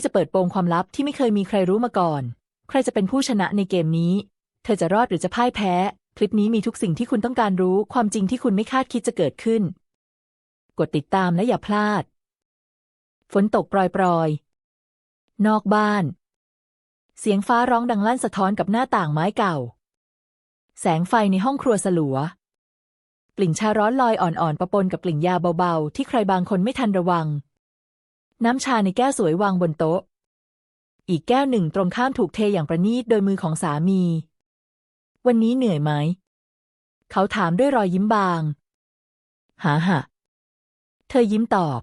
ที่จะเปิดโปงความลับที่ไม่เคยมีใครรู้มาก่อน ใครจะเป็นผู้ชนะในเกมนี้ เธอจะรอดหรือจะพ่ายแพ้ คลิปนี้มีทุกสิ่งที่คุณต้องการรู้ ความจริงที่คุณไม่คาดคิดจะเกิดขึ้น กดติดตามและอย่าพลาด ฝนตกปรอยๆ นอกบ้าน เสียงฟ้าร้องดังลั่นสะท้อนกับหน้าต่างไม้เก่า แสงไฟในห้องครัวสลัวกลิ่นชาร้อนลอยอ่อนๆประปนกับกลิ่นยาเบาๆ ที่ใครบางคนไม่ทันระวัง น้ำชาในแก้วสวยวางบนโต๊ะ อีกแก้วหนึ่งตรงข้ามถูกเทอย่างประณีตโดยมือของสามี วันนี้เหนื่อยไหม เขาถามด้วยรอยยิ้มบาง หาหะเธอยิ้มตอบ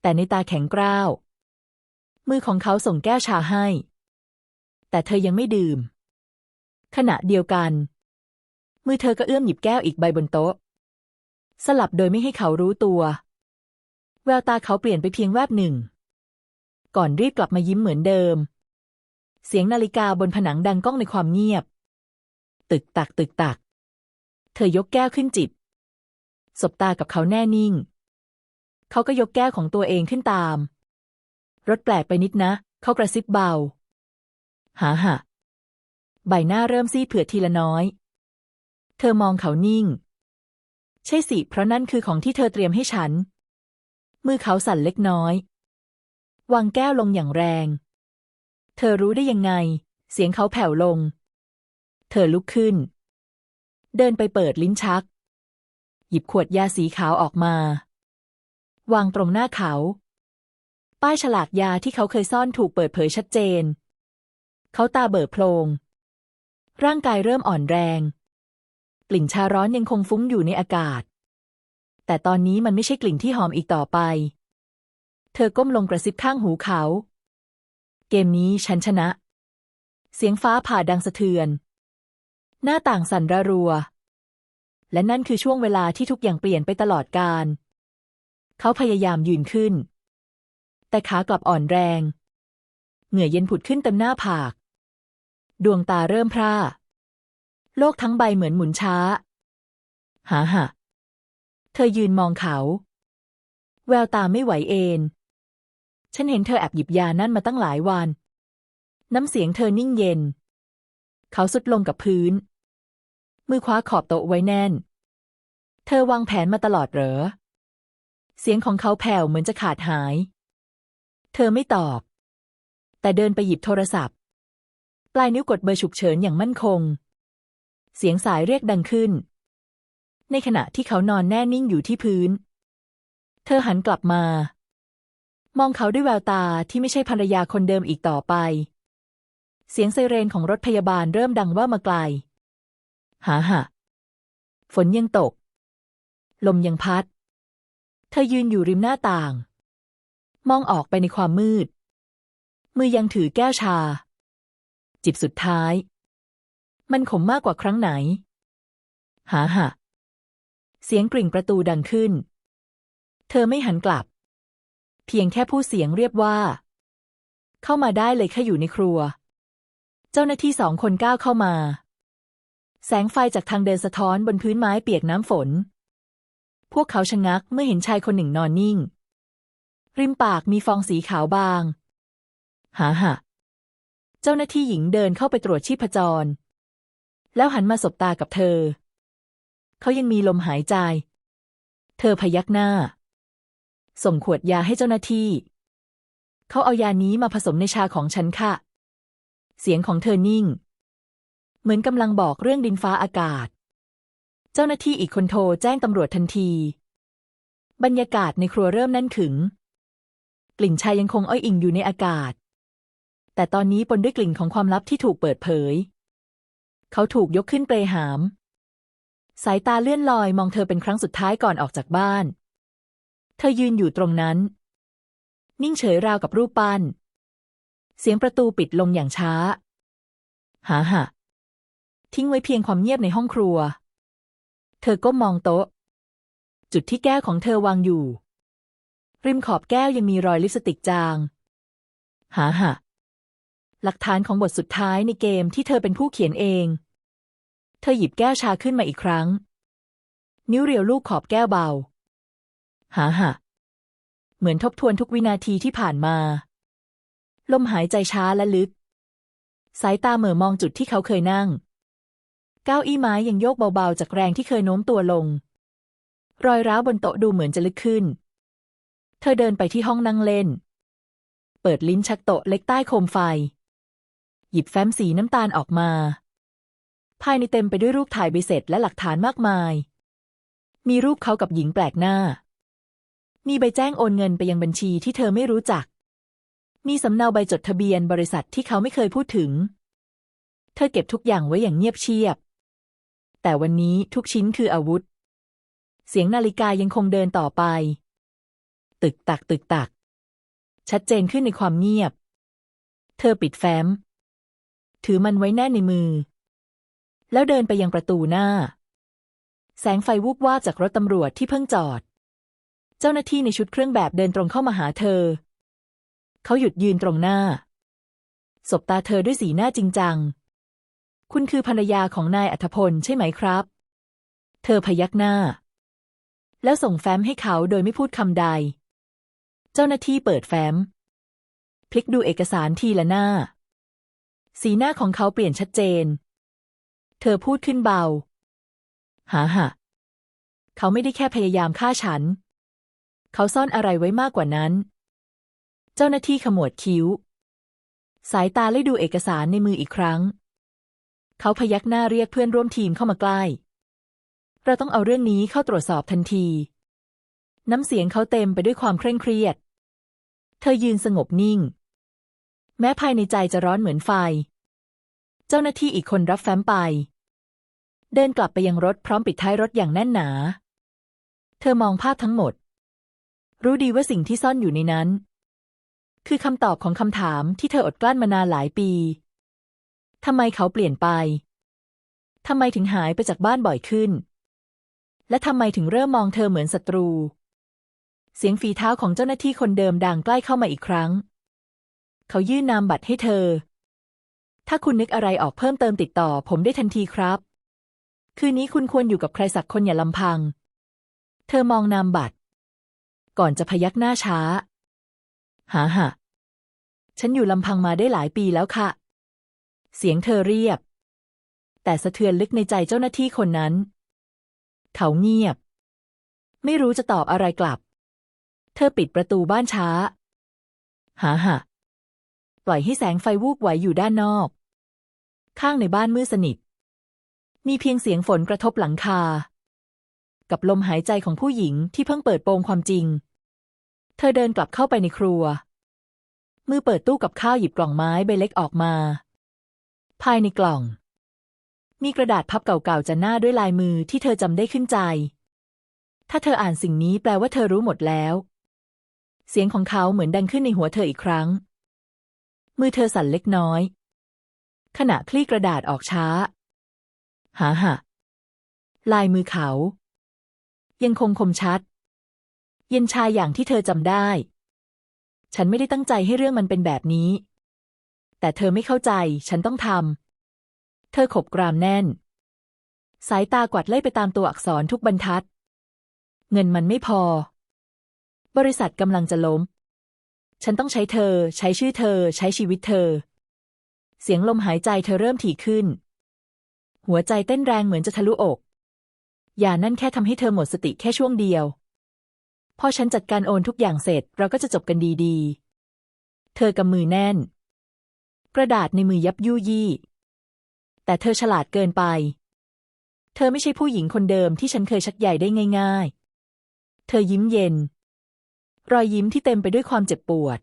แต่ในตาแข็งกร้าว มือของเขาส่งแก้วชาให้ แต่เธอยังไม่ดื่ม ขณะเดียวกัน มือเธอก็เอื้อมหยิบแก้วอีกใบบนโต๊ะ สลับโดยไม่ให้เขารู้ตัว แววตาเขาเปลี่ยนไปเพียงแวบหนึ่ง ก่อนรีบกลับมายิ้มเหมือนเดิม เสียงนาฬิกาบนผนังดังก้องในความเงียบ ตึกตักตึกตัก เธอยกแก้วขึ้นจิบ สบตากับเขาแน่นิ่ง เขาก็ยกแก้วของตัวเองขึ้นตาม รถแปลกไปนิดนะ เขากระซิบเบา หาหะใบหน้าเริ่มซีดเผือดทีละน้อย เธอมองเขานิ่ง ใช่สิ เพราะนั่นคือของที่เธอเตรียมให้ฉัน มือเขาสั่นเล็กน้อยวางแก้วลงอย่างแรง เธอรู้ได้ยังไง เสียงเขาแผ่วลง เธอลุกขึ้น เดินไปเปิดลิ้นชัก หยิบขวดยาสีขาวออกมา วางตรงหน้าเขา ป้ายฉลากยาที่เขาเคยซ่อนถูกเปิดเผยชัดเจน เขาตาเบิดโพลง ร่างกายเริ่มอ่อนแรง กลิ่นชาร้อนยังคงฟุ้งอยู่ในอากาศ แต่ตอนนี้มันไม่ใช่กลิ่นที่หอมอีกต่อไป เธอก้มลงกระซิบข้างหูเขา เกมนี้ฉันชนะ เสียงฟ้าผ่าดังสะเทือน หน้าต่างสั่นระรัว และนั่นคือช่วงเวลาที่ทุกอย่างเปลี่ยนไปตลอดกาลเขาพยายามยืนขึ้น แต่ขากลับอ่อนแรง เหงื่อเย็นผุดขึ้นเต็มหน้าผาก ดวงตาเริ่มพร่าโลกทั้งใบเหมือนหมุนช้า หาหะ เธอยืนมองเขา แววตาไม่ไหวเอนฉันเห็นเธอแอบหยิบยานั่นมาตั้งหลายวัน น้ำเสียงเธอนิ่งเย็น เขาสุดลงกับพื้น มือคว้าขอบโต๊ะไว้แน่น เธอวางแผนมาตลอดเหรอ เสียงของเขาแผ่วเหมือนจะขาดหาย เธอไม่ตอบ แต่เดินไปหยิบโทรศัพท์ ปลายนิ้วกดเบอร์ฉุกเฉินอย่างมั่นคง เสียงสายเรียกดังขึ้น ในขณะที่เขานอนแน่นิ่งอยู่ที่พื้น เธอหันกลับมา มองเขาด้วยแววตาที่ไม่ใช่ภรรยาคนเดิมอีกต่อไป เสียงไซเรนของรถพยาบาลเริ่มดังว่ามาไกล หาหะฝนยังตก ลมยังพัด เธอยืนอยู่ริมหน้าต่าง มองออกไปในความมืด มือยังถือแก้วชา จิบสุดท้าย มันขมมากกว่าครั้งไหน หาหะ เสียงกริ่งประตูดังขึ้น เธอไม่หันกลับ เพียงแค่พูดเสียงเรียบว่า เข้ามาได้เลยแค่อยู่ในครัว เจ้าหน้าที่สองคนก้าวเข้ามา แสงไฟจากทางเดินสะท้อนบนพื้นไม้เปียกน้ำฝน พวกเขาชะงักเมื่อเห็นชายคนหนึ่งนอนนิ่ง ริมปากมีฟองสีขาวบาง หาหะเจ้าหน้าที่หญิงเดินเข้าไปตรวจชีพจร แล้วหันมาสบตากับเธอ เขายังมีลมหายใจ เธอพยักหน้า ส่งขวดยาให้เจ้าหน้าที่ เขาเอายานี้มาผสมในชาของฉันค่ะ เสียงของเธอนิ่ง เหมือนกำลังบอกเรื่องดินฟ้าอากาศ เจ้าหน้าที่อีกคนโทรแจ้งตำรวจทันที บรรยากาศในครัวเริ่มแน่นขึง กลิ่นชายังคงอ้อยอิงอยู่ในอากาศ แต่ตอนนี้ปนด้วยกลิ่นของความลับที่ถูกเปิดเผย เขาถูกยกขึ้นเปลหาม สายตาเลื่อนลอยมองเธอเป็นครั้งสุดท้ายก่อนออกจากบ้าน เธอยืนอยู่ตรงนั้น นิ่งเฉยราวกับรูปปั้น เสียงประตูปิดลงอย่างช้า หาหะทิ้งไว้เพียงความเงียบในห้องครัว เธอก้มมองโต๊ะ จุดที่แก้วของเธอวางอยู่ ริมขอบแก้วยังมีรอยลิปสติกจาง หาหะหลักฐานของบทสุดท้ายในเกมที่เธอเป็นผู้เขียนเอง เธอหยิบแก้วชาขึ้นมาอีกครั้ง นิ้วเรียวลูกขอบแก้วเบา หาหะเหมือนทบทวนทุกวินาทีที่ผ่านมา ลมหายใจช้าและลึก สายตาเหม่อมองจุดที่เขาเคยนั่ง เก้าอี้ไม้ยังโยกเบาๆ จากแรงที่เคยโน้มตัวลง รอยร้าวบนโต๊ะดูเหมือนจะลึกขึ้น เธอเดินไปที่ห้องนั่งเล่น เปิดลิ้นชักโต๊ะเล็กใต้โคมไฟ หยิบแฟ้มสีน้ำตาลออกมา ภายในเต็มไปด้วยรูปถ่ายใบเสร็จและหลักฐานมากมาย มีรูปเขากับหญิงแปลกหน้า มีใบแจ้งโอนเงินไปยังบัญชีที่เธอไม่รู้จัก มีสำเนาใบจดทะเบียนบริษัทที่เขาไม่เคยพูดถึง เธอเก็บทุกอย่างไว้อย่างเงียบเชียบ แต่วันนี้ทุกชิ้นคืออาวุธ เสียงนาฬิกายังคงเดินต่อไป ตึกตักตึกตัก ชัดเจนขึ้นในความเงียบ เธอปิดแฟ้ม ถือมันไว้แน่ในมือ แล้วเดินไปยังประตูหน้า แสงไฟวูบวาบจากรถตำรวจที่เพิ่งจอด เจ้าหน้าที่ในชุดเครื่องแบบเดินตรงเข้ามาหาเธอ เขาหยุดยืนตรงหน้า สบตาเธอด้วยสีหน้าจริงจัง คุณคือภรรยาของนายอัธพลใช่ไหมครับ เธอพยักหน้า แล้วส่งแฟ้มให้เขาโดยไม่พูดคำใด เจ้าหน้าที่เปิดแฟ้ม พลิกดูเอกสารทีละหน้า สีหน้าของเขาเปลี่ยนชัดเจน เธอพูดขึ้นเบาหาหะเขาไม่ได้แค่พยายามฆ่าฉัน เขาซ่อนอะไรไว้มากกว่านั้น เจ้าหน้าที่ขมวดคิ้ว สายตาไล่ดูเอกสารในมืออีกครั้ง เขาพยักหน้าเรียกเพื่อนร่วมทีมเข้ามาใกล้ เราต้องเอาเรื่องนี้เข้าตรวจสอบทันที น้ำเสียงเขาเต็มไปด้วยความเคร่งเครียด เธอยืนสงบนิ่ง แม้ภายในใจจะร้อนเหมือนไฟ เจ้าหน้าที่อีกคนรับแฟ้มไป เดินกลับไปยังรถพร้อมปิดท้ายรถอย่างแน่นหนา เธอมองภาพทั้งหมด รู้ดีว่าสิ่งที่ซ่อนอยู่ในนั้น คือคำตอบของคำถามที่เธออดกลั้นมานานหลายปีทำไมเขาเปลี่ยนไปทำไมถึงหายไปจากบ้านบ่อยขึ้น และทำไมถึงเริ่มมองเธอเหมือนศัตรู เสียงฝีเท้าของเจ้าหน้าที่คนเดิมดังใกล้เข้ามาอีกครั้ง เขายื่นนามบัตรให้เธอ ถ้าคุณนึกอะไรออกเพิ่มเติมติดต่อ ผมได้ทันทีครับ คืนนี้คุณควรอยู่กับใครสักคนอย่าลำพัง เธอมองนามบัตร ก่อนจะพยักหน้าช้า หาหะฉันอยู่ลำพังมาได้หลายปีแล้วค่ะ เสียงเธอเรียบ แต่สะเทือนลึกในใจเจ้าหน้าที่คนนั้น เขาเงียบ ไม่รู้จะตอบอะไรกลับ เธอปิดประตูบ้านช้า หาหะปล่อยให้แสงไฟวูบไหวอยู่ด้านนอก ข้างในบ้านมืดสนิท มีเพียงเสียงฝนกระทบหลังคา กับลมหายใจของผู้หญิงที่เพิ่งเปิดโปงความจริง เธอเดินกลับเข้าไปในครัว มือเปิดตู้กับข้าวหยิบกล่องไม้ใบเล็กออกมา ภายในกล่อง มีกระดาษพับเก่าๆจะหน้าด้วยลายมือที่เธอจำได้ขึ้นใจ ถ้าเธออ่านสิ่งนี้แปลว่าเธอรู้หมดแล้ว เสียงของเขาเหมือนดังขึ้นในหัวเธออีกครั้งมือเธอสั่นเล็กน้อย ขณะคลี่กระดาษออกช้า หาหะลายมือเขา ยังคงคมชัด เย็นชาอย่างที่เธอจำได้ ฉันไม่ได้ตั้งใจให้เรื่องมันเป็นแบบนี้ แต่เธอไม่เข้าใจ ฉันต้องทำเธอขบกรามแน่น สายตากวาดไล่ไปตามตัวอักษรทุกบรรทัด เงินมันไม่พอ บริษัทกำลังจะล้ม ฉันต้องใช้เธอ ใช้ชื่อเธอ ใช้ชีวิตเธอ เสียงลมหายใจเธอเริ่มถี่ขึ้น หัวใจเต้นแรงเหมือนจะทะลุอก อย่านั่นแค่ทำให้เธอหมดสติแค่ช่วงเดียว พอฉันจัดการโอนทุกอย่างเสร็จเราก็จะจบกันดีๆ เธอกำมือแน่น กระดาษในมือยับยุยี่ แต่เธอฉลาดเกินไป เธอไม่ใช่ผู้หญิงคนเดิมที่ฉันเคยชักใยได้ง่าย ๆ เธอยิ้มเย็น รอยยิ้มที่เต็มไปด้วยความเจ็บปวด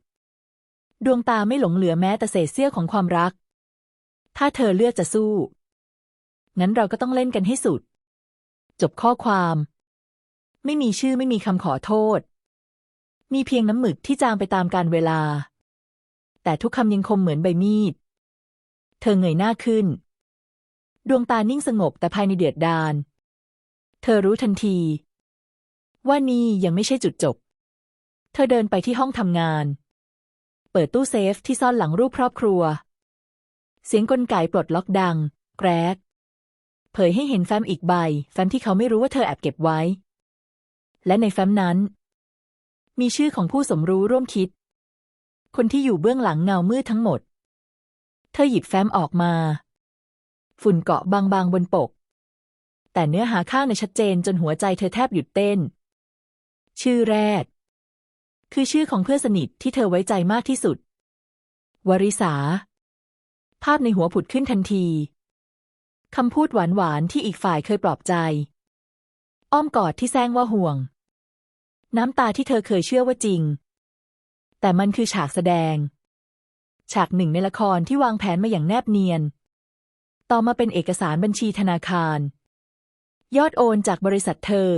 ดวงตาไม่หลงเหลือแม้แต่เศษเสี้ยวของความรัก ถ้าเธอเลือกจะสู้ งั้นเราก็ต้องเล่นกันให้สุด จบข้อความ ไม่มีชื่อไม่มีคำขอโทษ มีเพียงน้ำหมึกที่จางไปตามกาลเวลา แต่ทุกคำยังคมเหมือนใบมีด เธอเงยหน้าขึ้น ดวงตานิ่งสงบแต่ภายในเดือดดาล เธอรู้ทันที ว่านี่ยังไม่ใช่จุดจบ เธอเดินไปที่ห้องทำงาน เปิดตู้เซฟที่ซ่อนหลังรูปครอบครัว เสียงกลไกปลดล็อกดัง แกรก เผยให้เห็นแฟ้มอีกใบ แฟ้มที่เขาไม่รู้ว่าเธอแอบเก็บไว้ และในแฟ้มนั้น มีชื่อของผู้สมรู้ร่วมคิด คนที่อยู่เบื้องหลังเงามืดทั้งหมด เธอหยิบแฟ้มออกมา ฝุ่นเกาะบางๆบนปก แต่เนื้อหาข้างในชัดเจนจนหัวใจเธอแทบหยุดเต้น ชื่อแรก คือชื่อของเพื่อนสนิทที่เธอไว้ใจมากที่สุด วริษา ภาพในหัวผุดขึ้นทันที คำพูดหวานๆที่อีกฝ่ายเคยปลอบใจ อ้อมกอดที่แซงว่าห่วง น้ำตาที่เธอเคยเชื่อว่าจริง แต่มันคือฉากแสดง ฉากหนึ่งในละครที่วางแผนมาอย่างแนบเนียน ต่อมาเป็นเอกสารบัญชีธนาคาร ยอดโอนจากบริษัทเธอ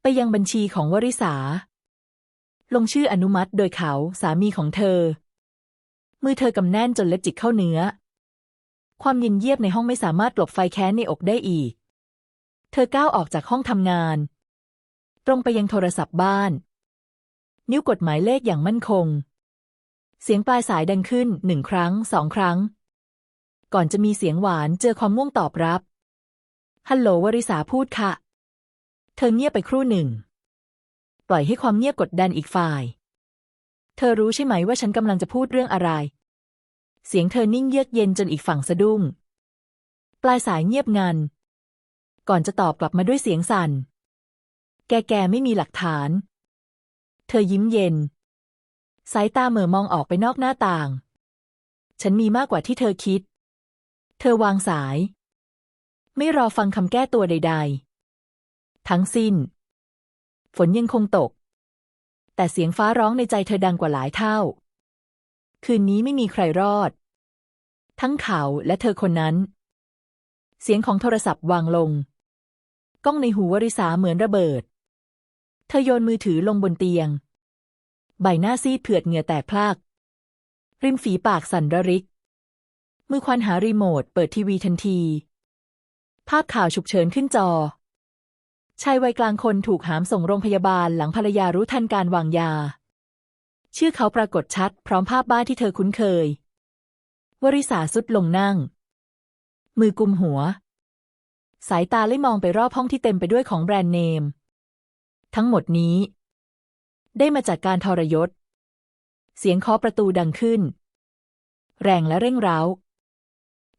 ไปยังบัญชีของวริษาลงชื่ออนุมัติโดยเขาสามีของเธอ มือเธอกำแน่นจนเล็บจิกเข้าเนื้อ ความเย็นเยียบในห้องไม่สามารถกลบไฟแค้นในอกได้อีก เธอก้าวออกจากห้องทำงาน ตรงไปยังโทรศัพท์บ้าน นิ้วกดหมายเลขอย่างมั่นคง เสียงปลายสายดังขึ้นหนึ่งครั้งสองครั้ง ก่อนจะมีเสียงหวานเจอความง่วงตอบรับ ฮัลโหลวริษาพูดค่ะ เธอเงียบไปครู่หนึ่ง ปล่อยให้ความเงียบกดดันอีกฝ่าย เธอรู้ใช่ไหมว่าฉันกำลังจะพูดเรื่องอะไร เสียงเธอนิ่งเยือกเย็นจนอีกฝั่งสะดุ้ง ปลายสายเงียบงัน ก่อนจะตอบกลับมาด้วยเสียงสั่น แกแกไม่มีหลักฐาน เธอยิ้มเย็น สายตาเหม่อมองออกไปนอกหน้าต่าง ฉันมีมากกว่าที่เธอคิด เธอวางสาย ไม่รอฟังคำแก้ตัวใด ๆ ทั้งสิ้น ฝนยังคงตก แต่เสียงฟ้าร้องในใจเธอดังกว่าหลายเท่า คืนนี้ไม่มีใครรอด ทั้งเขาและเธอคนนั้น เสียงของโทรศัพท์วางลงกล้องในหูวริษาเหมือนระเบิด เธอโยนมือถือลงบนเตียง ใบหน้าซีดเผือดเหงื่อแตกพลาก ริมฝีปากสั่นระริก มือควันหารีโมทเปิดทีวีทันที ภาพข่าวฉุกเฉินขึ้นจอ ชายวัยกลางคนถูกหามส่งโรงพยาบาลหลังภรรยารู้ทันการวางยา ชื่อเขาปรากฏชัด พร้อมภาพบ้านที่เธอคุ้นเคย วริษาสุดลงนั่ง มือกุมหัว สายตาเลยมองไปรอบห้องที่เต็มไปด้วยของแบรนด์เนม ทั้งหมดนี้ ได้มาจากการทรยศ เสียงเคาะประตูดังขึ้น แรงและเร่งเร้า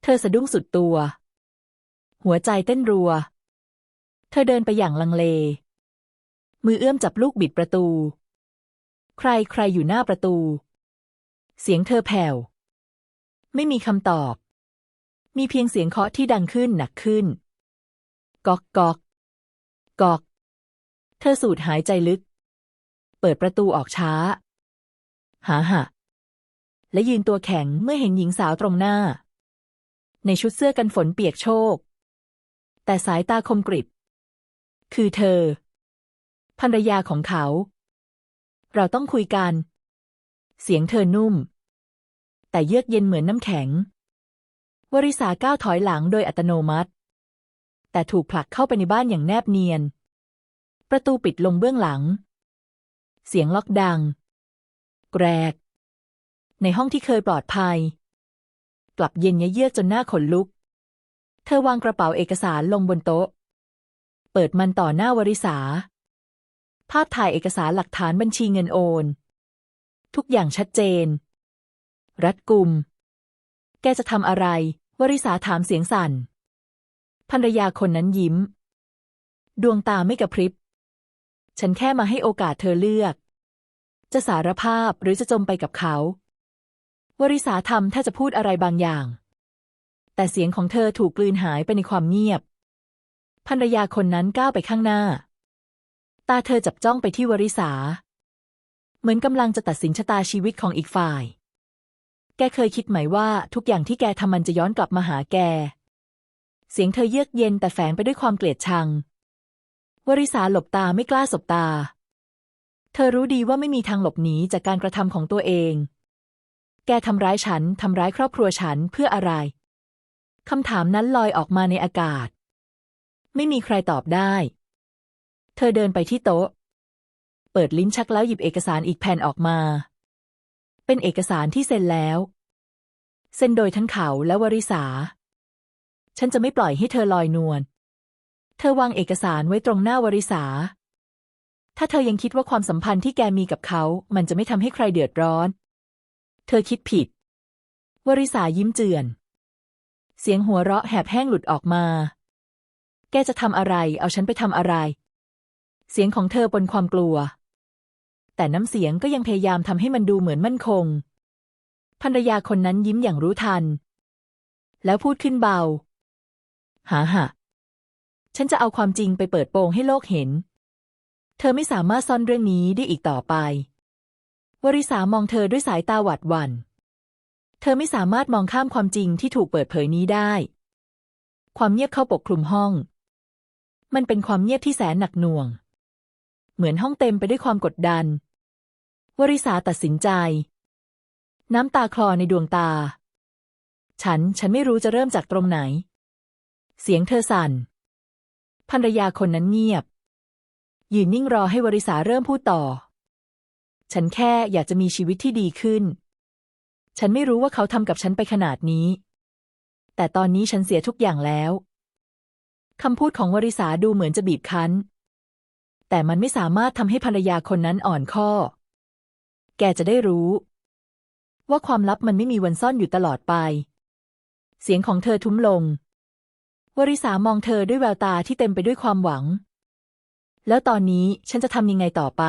เธอสะดุ้งสุดตัว หัวใจเต้นรัว ธอเดินไปอย่างลังเล มือเอื้อมจับลูกบิดประตู ใครใครอยู่หน้าประตู เสียงเธอแผ่ว ไม่มีคำตอบ มีเพียงเสียงเคาะที่ดังขึ้นหนักขึ้น กอกกอกกอก เธอสูดหายใจลึก เปิดประตูออกช้า หาหะ และยืนตัวแข็งเมื่อเห็นหญิงสาวตรงหน้า ในชุดเสื้อกันฝนเปียกโชก แต่สายตาคมกริบ คือเธอ ภรรยาของเขา เราต้องคุยกัน เสียงเธอนุ่ม แต่เยือกเย็นเหมือนน้ำแข็ง วริษาก้าวถอยหลังโดยอัตโนมัติ แต่ถูกผลักเข้าไปในบ้านอย่างแนบเนียน ประตูปิดลงเบื้องหลัง เสียงล็อกดัง แกรก ในห้องที่เคยปลอดภัย กลับเย็นเยือกจนหน้าขนลุก เธอวางกระเป๋าเอกสารลงบนโต๊ะ เปิดมันต่อหน้าวริษา ภาพถ่ายเอกสารหลักฐานบัญชีเงินโอน ทุกอย่างชัดเจน รัดกุม แกจะทำอะไร วริษาถามเสียงสั่น ภรรยาคนนั้นยิ้ม ดวงตาไม่กระพริบ ฉันแค่มาให้โอกาสเธอเลือก จะสารภาพหรือจะจมไปกับเขา วริษาทำถ้าจะพูดอะไรบางอย่าง แต่เสียงของเธอถูกกลืนหายไปในความเงียบ ภรรยาคนนั้นก้าวไปข้างหน้า ตาเธอจับจ้องไปที่วริษา เหมือนกำลังจะตัดสินชะตาชีวิตของอีกฝ่าย แกเคยคิดไหมว่าทุกอย่างที่แกทำมันจะย้อนกลับมาหาแก เสียงเธอเยือกเย็นแต่แฝงไปด้วยความเกลียดชัง วริษาหลบตาไม่กล้าสบตา เธอรู้ดีว่าไม่มีทางหลบหนีจากการกระทำของตัวเอง แกทำร้ายฉันทำร้ายครอบครัวฉันเพื่ออะไรคำถามนั้นลอยออกมาในอากาศ ไม่มีใครตอบได้ เธอเดินไปที่โต๊ะ เปิดลิ้นชักแล้วหยิบเอกสารอีกแผ่นออกมา เป็นเอกสารที่เซ็นแล้ว เซ็นโดยทั้งเขาและวริษา ฉันจะไม่ปล่อยให้เธอลอยนวล เธอวางเอกสารไว้ตรงหน้าวริษา ถ้าเธอยังคิดว่าความสัมพันธ์ที่แกมีกับเขา มันจะไม่ทำให้ใครเดือดร้อน เธอคิดผิด วริษายิ้มเจือน เสียงหัวเราะแหบแห้งหลุดออกมา แกจะทำอะไร เอาฉันไปทำอะไร เสียงของเธอปนความกลัว แต่น้ำเสียงก็ยังพยายามทำให้มันดูเหมือนมั่นคง ภรรยาคนนั้นยิ้มอย่างรู้ทัน แล้วพูดขึ้นเบาหาหะฉันจะเอาความจริงไปเปิดโปงให้โลกเห็น เธอไม่สามารถซ่อนเรื่องนี้ได้อีกต่อไป วริษามองเธอด้วยสายตาหวาดหวัน่น เธอไม่สามารถมองข้ามความจริงที่ถูกเปิดเผยนี้ได้ ความเงียบเข้าปกคลุมห้อง มันเป็นความเงียบที่แสนหนักหน่วง เหมือนห้องเต็มไปด้วยความกดดัน วริษาตัดสินใจ น้ำตาคลอในดวงตา ฉัน ฉันไม่รู้จะเริ่มจากตรงไหน เสียงเธอสั่น ภรรยาคนนั้นเงียบ ยืนนิ่งรอให้วริษาเริ่มพูดต่อ ฉันแค่อยากจะมีชีวิตที่ดีขึ้น ฉันไม่รู้ว่าเขาทำกับฉันไปขนาดนี้ แต่ตอนนี้ฉันเสียทุกอย่างแล้ว คำพูดของวริษาดูเหมือนจะบีบคั้น แต่มันไม่สามารถทำให้ภรรยาคนนั้นอ่อนข้อ แกจะได้รู้ ว่าความลับมันไม่มีวันซ่อนอยู่ตลอดไป เสียงของเธอทุ้มลง วริษามองเธอด้วยแววตาที่เต็มไปด้วยความหวัง แล้วตอนนี้ฉันจะทำยังไงต่อไป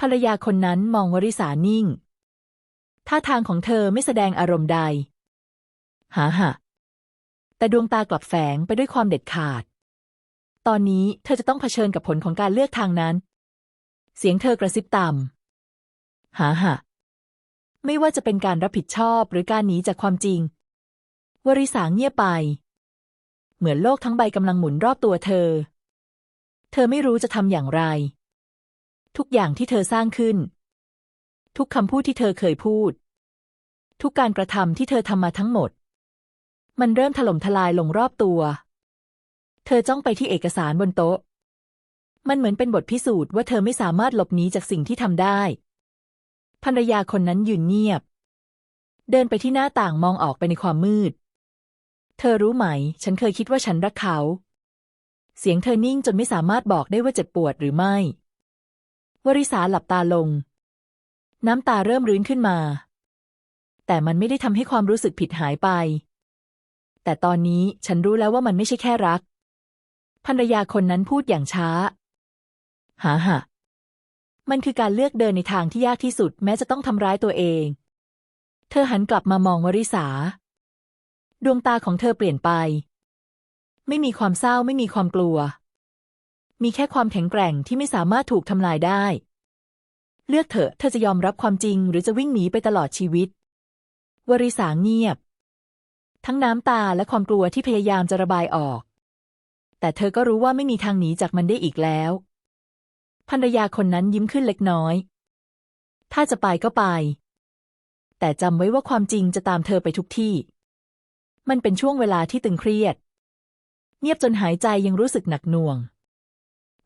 ภรรยาคนนั้นมองวริษานิ่ง ท่าทางของเธอไม่แสดงอารมณ์ใด หาหะ แต่ดวงตากลับแฝงไปด้วยความเด็ดขาด ตอนนี้เธอจะต้องเผชิญกับผลของการเลือกทางนั้น เสียงเธอกระซิบต่ำหาหะไม่ว่าจะเป็นการรับผิดชอบหรือการหนีจากความจริง วริษาเงียบไป เหมือนโลกทั้งใบกำลังหมุนรอบตัวเธอ เธอไม่รู้จะทำอย่างไร ทุกอย่างที่เธอสร้างขึ้น ทุกคำพูดที่เธอเคยพูด ทุกการกระทำที่เธอทำมาทั้งหมด มันเริ่มถล่มทลายลงรอบตัว เธอจ้องไปที่เอกสารบนโต๊ะ มันเหมือนเป็นบทพิสูจน์ว่าเธอไม่สามารถหลบหนีจากสิ่งที่ทำได้ ภรรยาคนนั้นยืนเงียบ เดินไปที่หน้าต่างมองออกไปในความมืด เธอรู้ไหม ฉันเคยคิดว่าฉันรักเขา เสียงเธอนิ่งจนไม่สามารถบอกได้ว่าเจ็บปวดหรือไม่ วริษาหลับตาลง น้ำตาเริ่มรื้นขึ้นมาแต่มันไม่ได้ทำให้ความรู้สึกผิดหายไป แต่ตอนนี้ฉันรู้แล้วว่ามันไม่ใช่แค่รัก ภรรยาคนนั้นพูดอย่างช้า หาหะมันคือการเลือกเดินในทางที่ยากที่สุด แม้จะต้องทำร้ายตัวเอง เธอหันกลับมามองวริษา ดวงตาของเธอเปลี่ยนไป ไม่มีความเศร้าไม่มีความกลัว มีแค่ความแข็งแกร่งที่ไม่สามารถถูกทำลายได้ เลือกเถอะ เธอจะยอมรับความจริง หรือจะวิ่งหนีไปตลอดชีวิต วริษาเงียบ ทั้งน้ำตาและความกลัวที่พยายามจะระบายออก แต่เธอก็รู้ว่าไม่มีทางหนีจากมันได้อีกแล้ว ภรรยาคนนั้นยิ้มขึ้นเล็กน้อย ถ้าจะไปก็ไป แต่จำไว้ว่าความจริงจะตามเธอไปทุกที่ มันเป็นช่วงเวลาที่ตึงเครียด เงียบจนหายใจยังรู้สึกหนักหน่วง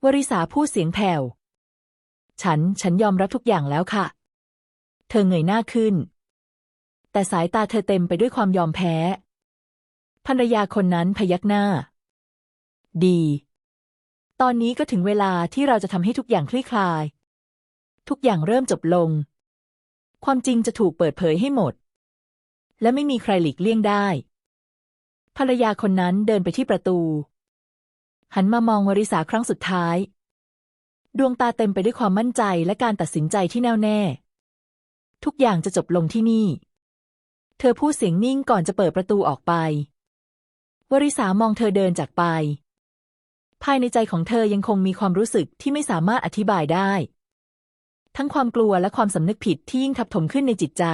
วริษาพูดเสียงแผ่ว ฉัน ฉันยอมรับทุกอย่างแล้วค่ะ เธอเงยหน้าขึ้นแต่สายตาเธอเต็มไปด้วยความยอมแพ้ ภรรยาคนนั้นพยักหน้า ดี ตอนนี้ก็ถึงเวลาที่เราจะทำให้ทุกอย่างคลี่คลาย ทุกอย่างเริ่มจบลง ความจริงจะถูกเปิดเผยให้หมด และไม่มีใครหลีกเลี่ยงได้ ภรรยาคนนั้นเดินไปที่ประตู หันมามองวริษาครั้งสุดท้าย ดวงตาเต็มไปด้วยความมั่นใจและการตัดสินใจที่แน่วแน่ ทุกอย่างจะจบลงที่นี่ เธอพูดเสียงนิ่งก่อนจะเปิดประตูออกไป วริษามองเธอเดินจากไป ภายในใจของเธอยังคงมีความรู้สึกที่ไม่สามารถอธิบายได้ ทั้งความกลัวและความสำนึกผิดที่ยิ่งทับถมขึ้นในจิตใจ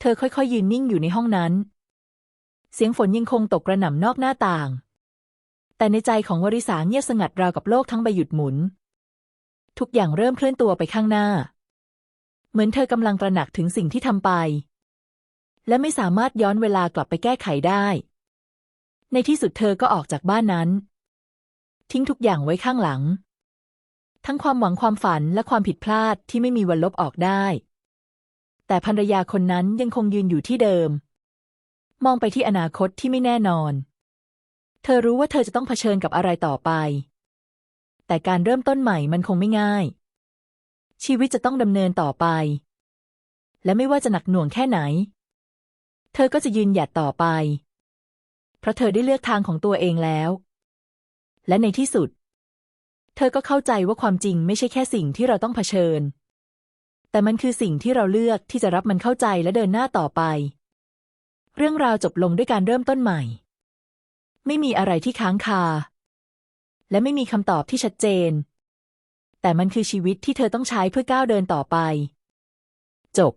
เธอค่อยๆยืนนิ่งอยู่ในห้องนั้น เสียงฝนยังคงตกกระหน่ำนอกหน้าต่าง แต่ในใจของวริษาเงียบสงัดราวกับโลกทั้งใบหยุดหมุน ทุกอย่างเริ่มเคลื่อนตัวไปข้างหน้า เหมือนเธอกำลังตระหนักถึงสิ่งที่ทำไป และไม่สามารถย้อนเวลากลับไปแก้ไขได้ ในที่สุดเธอก็ออกจากบ้านนั้น ทิ้งทุกอย่างไว้ข้างหลัง ทั้งความหวังความฝันและความผิดพลาดที่ไม่มีวันลบออกได้ แต่ภรรยาคนนั้นยังคงยืนอยู่ที่เดิม มองไปที่อนาคตที่ไม่แน่นอน เธอรู้ว่าเธอจะต้องเผชิญกับอะไรต่อไป แต่การเริ่มต้นใหม่มันคงไม่ง่าย ชีวิตจะต้องดำเนินต่อไป และไม่ว่าจะหนักหน่วงแค่ไหน เธอก็จะยืนหยัดต่อไป เพราะเธอได้เลือกทางของตัวเองแล้ว และในที่สุด เธอก็เข้าใจว่าความจริงไม่ใช่แค่สิ่งที่เราต้องเผชิญ แต่มันคือสิ่งที่เราเลือกที่จะรับมันเข้าใจและเดินหน้าต่อไป เรื่องราวจบลงด้วยการเริ่มต้นใหม่ ไม่มีอะไรที่ค้างคา และไม่มีคำตอบที่ชัดเจน แต่มันคือชีวิตที่เธอต้องใช้เพื่อก้าวเดินต่อไป จบ